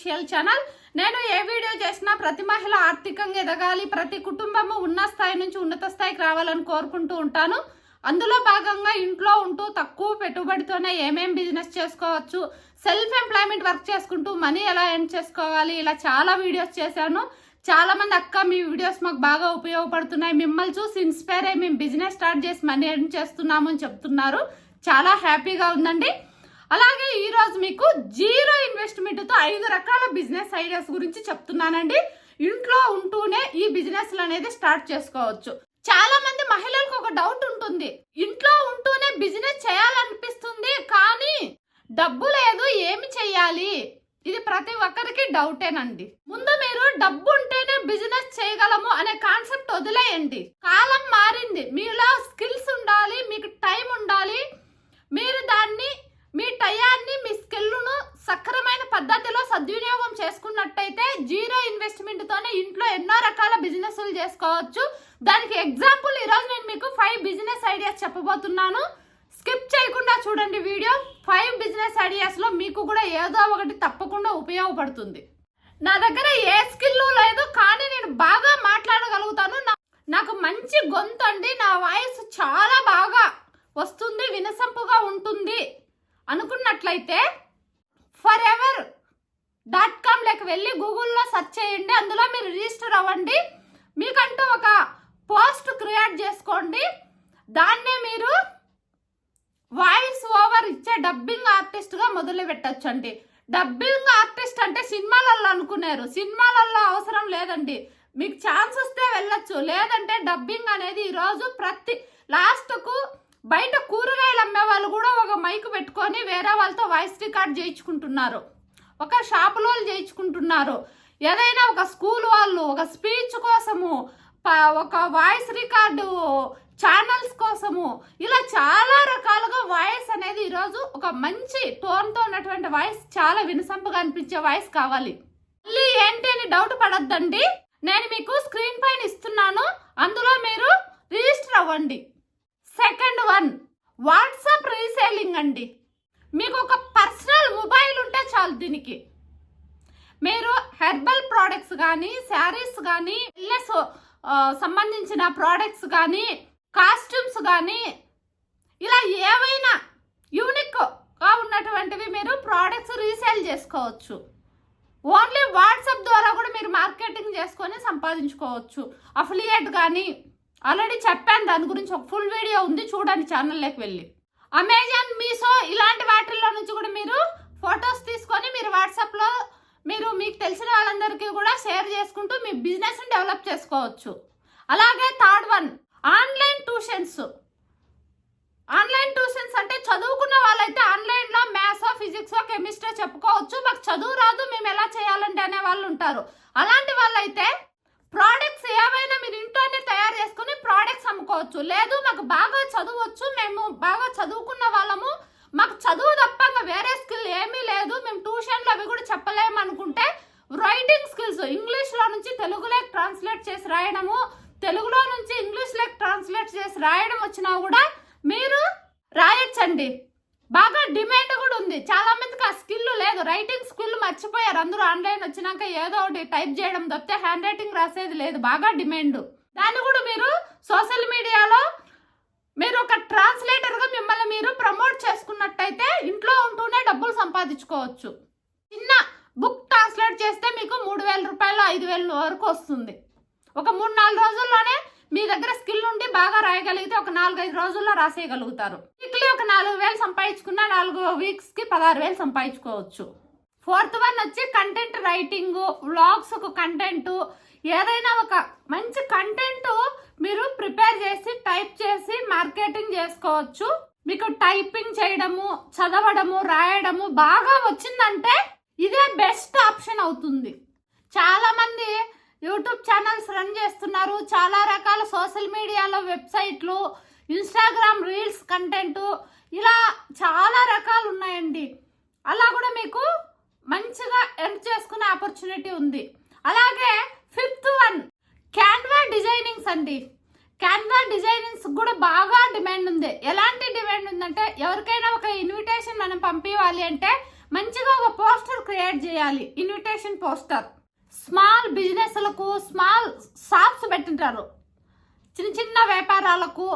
Official channel నేను ఏ video చేసినా ప్రతి మహిళ ఆర్థికంగా ఎదగాలి ప్రతి కుటుంబము ఉన్న స్థాయి నుంచి ఉన్నత స్థాయికి రావాలని కోరుకుంటూ ఉంటాను. అందులో భాగంగా ఇంట్లో ఉంటూ తక్కువ పెట్టుబడితోనే ఏమేం బిజినెస్ చేసుకోవచ్చు సెల్ఫ్ ఎంప్లాయ్మెంట్ వర్క్ చేసుకుంటూ మనీ ఎలా ఎర్న్ చేసుకోవాలి ఇలా చాలా వీడియోస్ చేశాను. చాలా మంది అక్క మీ వీడియోస్ మాకు బాగా ఉపయోగపడుతున్నాయి. మిమ్మల్ని చూసి ఇన్స్పైర్ అయ్యి మేము బిజినెస్ స్టార్ట్ చేసి మనీ ఎర్న్ చేస్తున్నాము అని చెప్తున్నారు. చాలా హ్యాపీగా ఉందండి. అలాగే ఈరోజు మీకు జీరో ఇన్వెస్ట్మెంట్తో ఐదు రకాల బిజినెస్ ఐడియాస్ గురించి చెప్తున్నానండి. ఇంట్లో ఉంటూనే ఈ బిజినెస్లు అనేది స్టార్ట్ చేసుకోవచ్చు. చాలా మంది మహిళలకు ఒక డౌట్ ఉంటుంది. ఇంట్లో ఉంటూనే బిజినెస్ చేయాలనిపిస్తుంది కానీ డబ్బు లేదు ఏమి చెయ్యాలి ఇది ప్రతి ఒక్కరికి డౌటేనండి. ముందు మీరు డబ్బు ఉంటేనే బిజినెస్ చేయగలము అనే కాన్సెప్ట్ వదిలేయండి. కాలం మారింది. మీలో స్కిల్స్ ఉండాలి మీకు టైం ఉండాలి. మీరు దాన్ని మీ టయాన్ని మీ స్కిల్ను సక్రమైన పద్ధతిలో సద్వినియోగం చేసుకున్నట్టయితే జీరో ఇన్వెస్ట్మెంట్ తోనే ఇంట్లో ఎన్నో రకాల బిజినెస్లు చేసుకోవచ్చు. దానికి ఎగ్జాంపుల్ ఈరోజు నేను మీకు ఫైవ్ బిజినెస్ ఐడియాస్ చెప్పబోతున్నాను. స్కిప్ చేయకుండా చూడండి వీడియో. ఫైవ్ బిజినెస్ ఐడియాస్లో మీకు కూడా ఏదో ఒకటి తప్పకుండా ఉపయోగపడుతుంది. నా దగ్గర ఏ స్కిల్ లేదు కానీ నేను బాగా మాట్లాడగలుగుతాను. నాకు మంచి గొంతు అండి. నా వాయిస్ చాలా బాగా వస్తుంది వినసంపుగా ఉంటుంది. అనుకున్నట్లయితే ఫర్ ఎవర్ డాట్ కామ్ లేక వెళ్ళి గూగుల్లో సెర్చ్ చేయండి. అందులో మీరు రిజిస్టర్ అవ్వండి. మీకంటూ ఒక పోస్ట్ క్రియేట్ చేసుకోండి. దాన్నే మీరు వాయిస్ ఓవర్ ఇచ్చే డబ్బింగ్ ఆర్టిస్ట్గా మొదలు పెట్టచ్చండి. డబ్బింగ్ ఆర్టిస్ట్ అంటే సినిమాలలో అనుకున్నారు సినిమాలలో అవసరం లేదండి. మీకు ఛాన్స్ వస్తే వెళ్ళొచ్చు. లేదంటే డబ్బింగ్ అనేది ఈరోజు ప్రతి లాస్ట్కు బయట కూరగాయలు అమ్మే వాళ్ళు కూడా ఒక మైక్ పెట్టుకొని వేరే వాళ్ళతో వాయిస్ రికార్డ్ చేయించుకుంటున్నారు. ఒక షాపులో వాళ్ళు చేయించుకుంటున్నారు. ఏదైనా ఒక స్కూల్ వాళ్ళు ఒక స్పీచ్ కోసము ప- ఒక వాయిస్ రికార్డు ఛానల్స్ కోసము ఇలా చాలా రకాలుగా వాయిస్ అనేది ఈరోజు ఒక మంచి టోన్తో ఉన్నటువంటి వాయిస్ చాలా వినసంపుగా అనిపించే వాయిస్ కావాలి. మళ్ళీ ఏంటి అని డౌట్ పడద్దండి. నేను మీకు స్క్రీన్ పైన ఇస్తున్నాను. అందులో మీరు రిజిస్టర్ అవ్వండి. Second one. వాట్సాప్ రీసేలింగ్ అండి. మీకు ఒక పర్సనల్ మొబైల్ ఉంటే చాలు దీనికి. మీరు హెర్బల్ ప్రోడక్ట్స్ కానీ శారీస్ కానీ ఇల్లెస్ సంబంధించిన ప్రోడక్ట్స్ కానీ కాస్ట్యూమ్స్ కానీ ఇలా ఏవైనా యూనిక్గా ఉన్నటువంటివి మీరు ప్రోడక్ట్స్ రీసేల్ చేసుకోవచ్చు. ఓన్లీ వాట్సాప్ ద్వారా కూడా మీరు మార్కెటింగ్ చేసుకొని సంపాదించుకోవచ్చు. అఫిలియేట్ కానీ ఆల్రెడీ చెప్పాను దాని గురించి ఒక ఫుల్ వీడియో ఉంది చూడండి ఛానల్లోకి వెళ్ళి. అమెజాన్ మీషో ఇలాంటి వాటిల్లో నుంచి కూడా మీరు ఫొటోస్ తీసుకొని మీరు వాట్సాప్లో మీరు మీకు తెలిసిన వాళ్ళందరికీ కూడా షేర్ చేసుకుంటూ మీ బిజినెస్ని డెవలప్ చేసుకోవచ్చు. అలాగే third one online tuitions online tuitions అంటే చదువుకున్న వాళ్ళైతే ఆన్లైన్లో మ్యాథ్స్ ఫిజిక్స్ కెమిస్ట్రీ చెప్పుకోవచ్చు. మాకు చదువు రాదు మేము ఎలా చేయాలంటే అనే వాళ్ళు ఉంటారు. అలాంటి వాళ్ళైతే ప్రోడక్ట్స్ ఏవైనా మీరు ఇంట్లోనే తయారు చేసుకుని ప్రోడక్ట్స్ అమ్ముకోవచ్చు. లేదు మాకు బాగా చదవచ్చు. మేము బాగా చదువుకున్న వాళ్ళము. మాకు చదువు తప్ప ఇంకా వేరే స్కిల్ ఏమీ లేదు. మేము ట్యూషన్లు అవి కూడా చెప్పలేము అనుకుంటే రైటింగ్ స్కిల్స్ ఇంగ్లీష్లో నుంచి తెలుగులోకి ట్రాన్స్లేట్ చేసి రాయడము తెలుగులో నుంచి ఇంగ్లీష్లోకి ట్రాన్స్లేట్ చేసి రాయడం వచ్చినా కూడా మీరు రాయొచ్చండి. బాగా డిమాండ్ కూడా ఉంది. చాలా మందికి ఆ స్కిల్ లేదు. రైటింగ్ స్కిల్ మర్చిపోయారు. అందరూ ఆన్లైన్ వచ్చినాక ఏదో ఒకటి టైప్ చేయడం తప్పితే హ్యాండ్ రైటింగ్ రాసేది లేదు. బాగా డిమాండ్. దాన్ని కూడా మీరు సోషల్ మీడియాలో మీరు ఒక ట్రాన్స్లేటర్గా మిమ్మల్ని మీరు ప్రమోట్ చేసుకున్నట్టయితే ఇంట్లో ఉంటూనే డబ్బులు సంపాదించుకోవచ్చు. చిన్న బుక్ ట్రాన్స్లేట్ చేస్తే మీకు మూడు వేల రూపాయలు ఐదు వేల వరకు వస్తుంది. ఒక మూడు నాలుగు రోజుల్లోనే మీ దగ్గర స్కిల్ ఉండి బాగా రాయగలిగితే ఒక నాలుగైదు రోజుల్లో రాసేయగలుగుతారు. వీక్లీ ఒక నాలుగు వేలు సంపాదించుకున్న నాలుగు వీక్స్కి పదహారు వేలు సంపాదించుకోవచ్చు. ఫోర్త్ వన్ వచ్చి కంటెంట్ రైటింగ్ వ్లాగ్స్ ఒక కంటెంట్ ఏదైనా ఒక మంచి కంటెంట్ మీరు ప్రిపేర్ చేసి టైప్ చేసి మార్కెటింగ్ చేసుకోవచ్చు. మీకు టైపింగ్ చేయడము చదవడము రాయడము బాగా వచ్చిందంటే ఇదే బెస్ట్ ఆప్షన్ అవుతుంది. చాలా మంది యూట్యూబ్ ఛానల్స్ రన్ చేస్తున్నారు. చాలా రకాల సోషల్ మీడియాలో వెబ్సైట్లు ఇన్స్టాగ్రామ్ రీల్స్ కంటెంట్. ఇలా చాలా రకాలు ఉన్నాయండి. అలా కూడా మీకు మంచిగా ఎర్న్ చేసుకునే ఆపర్చునిటీ ఉంది. అలాగే ఫిఫ్త్ వన్ క్యాన్వా డిజైనింగ్స్ అండి. క్యాన్వా డిజైనింగ్స్ కూడా బాగా డిమాండ్ ఉంది. ఎలాంటి డిమాండ్ ఉందంటే ఎవరికైనా ఒక ఇన్విటేషన్ మనం పంపించాలి అంటే మంచిగా ఒక పోస్టర్ క్రియేట్ చేయాలి. ఇన్విటేషన్ పోస్టర్ స్మాల్ బిజినెస్లకు స్మాల్ షాప్స్ పెట్టింటారు. చిన్న చిన్న వ్యాపారాలకు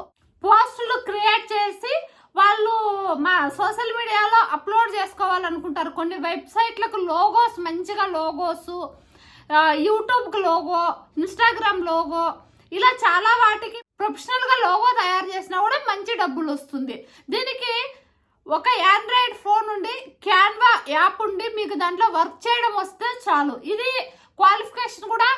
పోస్టులు క్రియేట్ చేసి వాళ్ళు మా సోషల్ మీడియాలో అప్లోడ్ చేసుకోవాలనుకుంటారు. కొన్ని వెబ్సైట్లకు లోగోస్ మంచిగా లోగోస్ యూట్యూబ్కి లోగో ఇన్స్టాగ్రామ్ లోగో ఇలా చాలా వాటికి ప్రొఫెషనల్గా లోగో తయారు చేసినా కూడా మంచి డబ్బులు వస్తుంది. దీనికి ఒక ఆండ్రాయిడ్ ఫోన్ ఉండి క్యాన్వా యాప్ ఉండి మీకు దాంట్లో వర్క్ చేయడం వస్తే చాలు. ఈ క్వాలిఫికేషన్ కూడా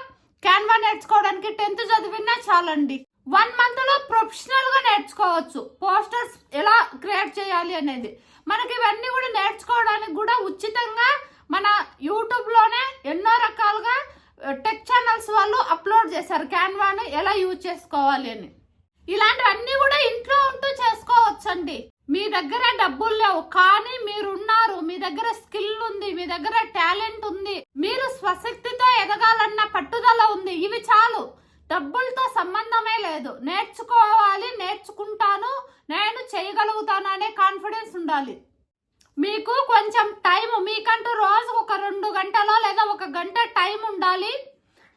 క్యాన్వా నేర్చుకోవడానికి టెన్త్ చదివినా చాలండి. వన్ మంత్లో ప్రొఫెషనల్గా నేర్చుకోవచ్చు. పోస్టర్స్ ఎలా క్రియేట్ చేయాలి అనేది. మనకి ఇవన్నీ కూడా నేర్చుకోవడానికి కూడా ఉచితంగా మన యూట్యూబ్లోనే ఎన్నో రకాలుగా టెక్ ఛానల్స్ వాళ్ళు అప్లోడ్ చేశారు. క్యాన్వాను ఎలా యూజ్ చేసుకోవాలి అని. ఇలాంటివన్నీ కూడా ఇంట్లో ఉంటూ చేసుకోవచ్చండి. మీ దగ్గర డబ్బులు లేవు. కానీ మీరున్నారు. మీ దగ్గర స్కిల్ ఉంది. మీ దగ్గర టాలెంట్ ఉంది. మీరు స్వశక్తితో ఎదగాలన్న పట్టుదల ఉంది. ఇవి చాలు. డబ్బులతో సంబంధమే లేదు. నేర్చుకోవాలి నేర్చుకుంటాను నేను చేయగలుగుతాను అనే కాన్ఫిడెన్స్ ఉండాలి. మీకు కొంచెం టైం మీకంటూ రోజు ఒక రెండు గంటలో లేదా ఒక గంట టైం ఉండాలి.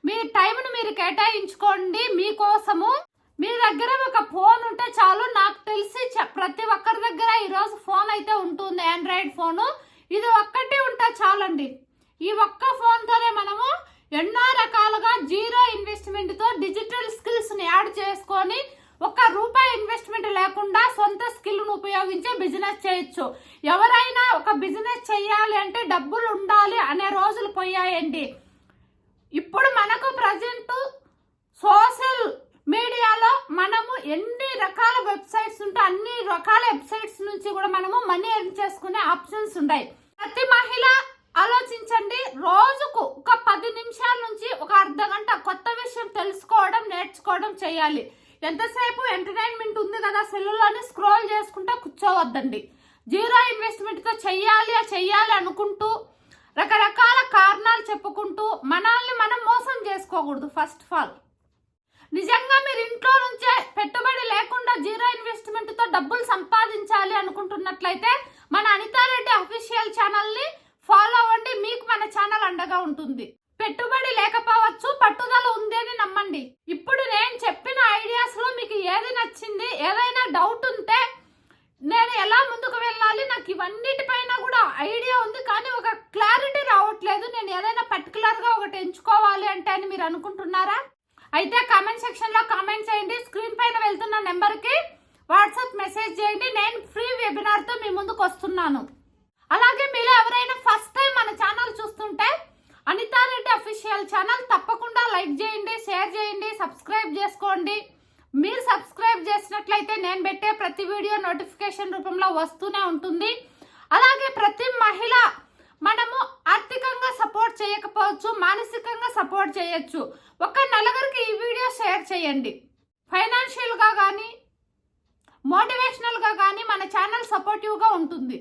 మీ టైంను మీరు కేటాయించుకోండి. మీకోసము మీ దగ్గర ఒక ఫోన్ ఉంటే చాలు. నాకు తెలిసి ప్రతి ఒక్కరి దగ్గర ఈరోజు ఫోన్ అయితే ఉంటుంది. ఆండ్రాయిడ్ ఫోను ఇది ఒక్కటి ఉంటే చాలండి. ఈ ఒక్క ఫోన్తోనే మనము ఎన్నో రకాలుగా జీరో ఇన్వెస్ట్మెంట్తో డిజిటల్ స్కిల్స్ని యాడ్ చేసుకొని ఒక్క రూపాయి ఇన్వెస్ట్మెంట్ లేకుండా సొంత స్కిల్ను ఉపయోగించి బిజినెస్ చేయొచ్చు. ఎవరైనా ఒక బిజినెస్ చేయాలి అంటే డబ్బులు ఉండాలి అనే రోజులు పోయాయండి. ఇప్పుడు మనకు ప్రజెంట్ సోషల్ మీడియాలో మనము ఎన్ని రకాల వెబ్సైట్స్ ఉంటే అన్ని రకాల వెబ్సైట్స్ నుంచి కూడా మనము మనీ ఎర్న్ చేసుకునే ఆప్షన్స్ ఉన్నాయి. ప్రతి మహిళ ఆలోచించండి. రోజుకు ఒక పది నిమిషాల నుంచి ఒక అర్ధ గంట కొత్త విషయం తెలుసుకోవడం నేర్చుకోవడం చేయాలి. ఎంతసేపు ఎంటర్టైన్మెంట్ ఉంది కదా సెల్లులోనే స్క్రోల్ చేసుకుంటా కూర్చోవద్దండి. జీరో ఇన్వెస్ట్మెంట్తో చెయ్యాలి చెయ్యాలి అనుకుంటూ రకరకాల కారణాలు చెప్పుకుంటూ మనల్ని మనం మోసం చేసుకోకూడదు ఫస్ట్ ఆఫ్ ఆల్ నిజంగా మీరు ఇంట్లో నుంచే పెట్టుబడి లేకుండా జీరో ఇన్వెస్ట్మెంట్తో డబ్బులు సంపాదించాలి అనుకుంటున్నట్లయితే మన అనితారెడ్డి అఫీషియల్ ఛానల్ని ఫాలో అవ్వండి మీకు మన ఛానల్ అండగా ఉంటుంది. పెట్టుబడి లేకపోవచ్చు పట్టుదల ఉంది అని నమ్మండి. ఇప్పుడు నేను చెప్పిన ఐడియాస్లో మీకు ఏది నచ్చింది ఏదైనా డౌట్ ఉంటే నేను ఎలా ముందుకు వెళ్ళాలి నాకు ఇవన్నిటిపైన కూడా ఐడియా ఉంది కానీ ఒక క్లారిటీ రావట్లేదు. నేను ఏదైనా పర్టికులర్గా ఒకటి ఎంచుకోవాలి అంటే అని మీరు అనుకుంటున్నారా? అయితే కామెంట్ సెక్షన్లో కామెంట్ చేయండి. స్క్రీన్ పైన వెళ్తున్న నెంబర్కి వాట్సాప్ మెసేజ్ చేయండి. నేను ఫ్రీ వెబినార్తో మీ ముందుకు వస్తున్నాను. అలాగే మీరు ఎవరైనా ఫస్ట్ టైం మన ఛానల్ చూస్తుంటే అనితారెడ్డి అఫీషియల్ ఛానల్ తప్పకుండా లైక్ చేయండి షేర్ చేయండి సబ్స్క్రైబ్ చేసుకోండి. మీరు సబ్స్క్రైబ్ చేసినట్లయితే నేను పెట్టే ప్రతి వీడియో నోటిఫికేషన్ రూపంలో వస్తూనే ఉంటుంది. అలాగే ప్రతి మహిళ మనము ఆర్థికంగా సపోర్ట్ చేయకపోవచ్చు మానసికంగా సపోర్ట్ చేయొచ్చు. ఒక నలుగురికి ఈ వీడియో షేర్ చేయండి. ఫైనాన్షియల్గా కానీ మోటివేషనల్గా కానీ మన ఛానల్ సపోర్టివ్గా ఉంటుంది.